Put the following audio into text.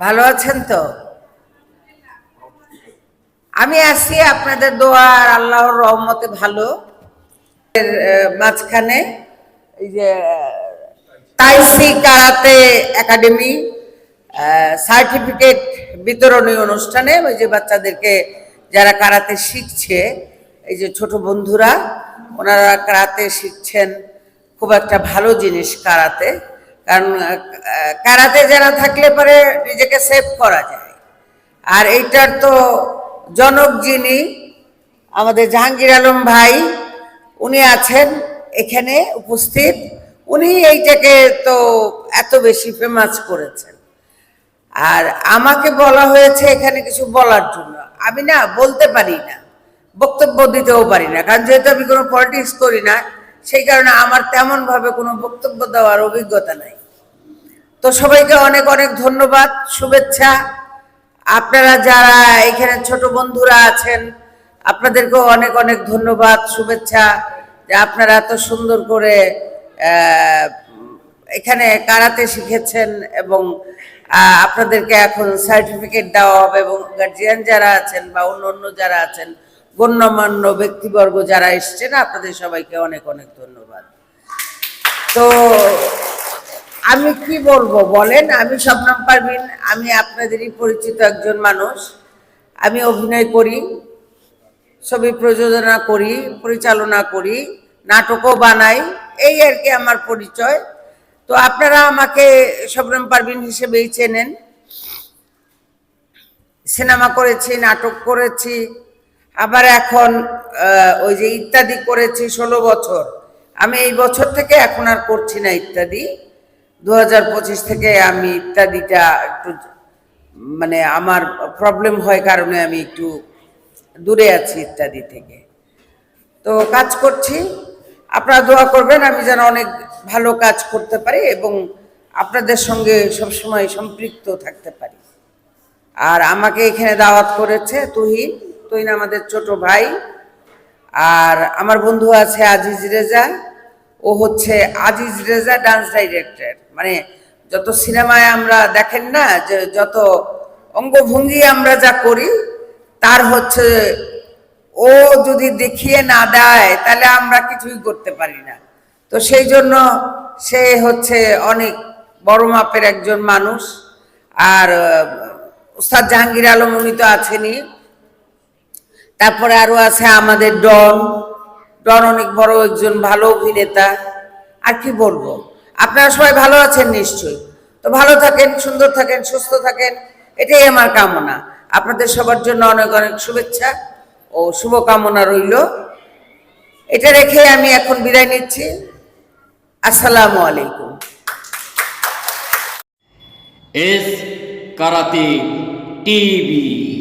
ভালো আছেন তো? আমি আছি আপনাদের দোয়ার আল্লাহর রহমতে ভালো। মাঝখানে এই যে, তাইসি কারাতে একাডেমি সার্টিফিকেট বিতরণী অনুষ্ঠানে ওই যে বাচ্চাদেরকে যারা কারাতে শিখছে, এই যে ছোট বন্ধুরা, ওনারা কারাতে শিখছেন খুব একটা ভালো জিনিস কারাতে। কারণ কারাতে যারা থাকলে পরে নিজেকে সেভ করা যায়। আর এইটার তো জনক যিনি, আমাদের জাহাঙ্গীর আলম ভাই, উনি আছেন এখানে উপস্থিত। উনি এইটাকে তো এত বেশি ফেমাস করেছেন। আর আমাকে বলা হয়েছে এখানে কিছু বলার জন্য। আমি না বলতে পারি না, বক্তব্য দিতেও পারি না, কারণ যেহেতু আমি কোনো পলিটিক্স করি না সেই কারণে আমার তেমন ভাবে কোনো বক্তব্য দেওয়ার অভিজ্ঞতা নাই। তো সবাইকে অনেক অনেক ধন্যবাদ, শুভেচ্ছা। আপনারা যারা এখানে ছোট বন্ধুরা আছেন, আপনাদেরকেও অনেক অনেক ধন্যবাদ, শুভেচ্ছা। যে আপনারা এত সুন্দর করে এখানে কারাতে শিখেছেন এবং আপনাদেরকে এখন সার্টিফিকেট দেওয়া হবে এবং গার্জিয়ান যারা আছেন বা অন্য অন্য যারা আছেন গণ্যমান্য ব্যক্তিবর্গ যারা এসছেন, আপনাদের সবাইকে অনেক অনেক ধন্যবাদ। তো আমি কি বলব বলেন, আমি শবনম পারভিন, আমি আপনাদেরই পরিচিত একজন মানুষ। আমি অভিনয় করি, ছবি প্রযোজনা করি, পরিচালনা করি, নাটকও বানাই, এই আর কি আমার পরিচয়। তো আপনারা আমাকে শবনম পারভিন হিসেবেই চেনেন। সিনেমা করেছি, নাটক করেছি আবার এখন ওই যে ইত্যাদি করেছি ষোলো বছর। আমি এই বছর থেকে এখন আর করছি না ইত্যাদি। দু হাজার পঁচিশ থেকে আমি ইত্যাদিটা একটু মানে আমার প্রবলেম হয় কারণে আমি একটু দূরে আছি ইত্যাদি থেকে। তো কাজ করছি। আপনারা দোয়া করবেন, আমি যেন অনেক ভালো কাজ করতে পারি এবং আপনাদের সঙ্গে সবসময় সম্পৃক্ত থাকতে পারি। আর আমাকে এখানে দাওয়াত করেছে তুহিন। তুহিন আমাদের ছোট ভাই। আর আমার বন্ধু আছে আজিজ রেজা। ও হচ্ছে আজিজ রেজা ডান্স ডাইরেক্টর। মানে যত সিনেমায় আমরা দেখেন না, যে যত অঙ্গভঙ্গি আমরা যা করি, তার হচ্ছে ও যদি দেখিয়ে না দেয়, তাহলে আমরা কিছুই করতে পারি না। তো সেই জন্য সে হচ্ছে অনেক বড় মাপের একজন মানুষ। আর, উস্তাদ জাহাঙ্গীর আলম উনি তো আছেনই। তারপরে আরও আছে আমাদের ডন। ডন অনেক বড় একজন ভালো অভিনেতা। আর কি বলব? আপনারা সবাই ভালো আছেন নিশ্চয়ই। তো ভালো থাকেন, সুন্দর থাকেন, সুস্থ থাকেন, এটাই আমার কামনা। আপনাদের সবার জন্য অনেক অনেক শুভেচ্ছা ও শুভকামনা রইল। এটা রেখে আমি এখন বিদায় নিচ্ছি। আসসালামু আলাইকুম। S karate TV.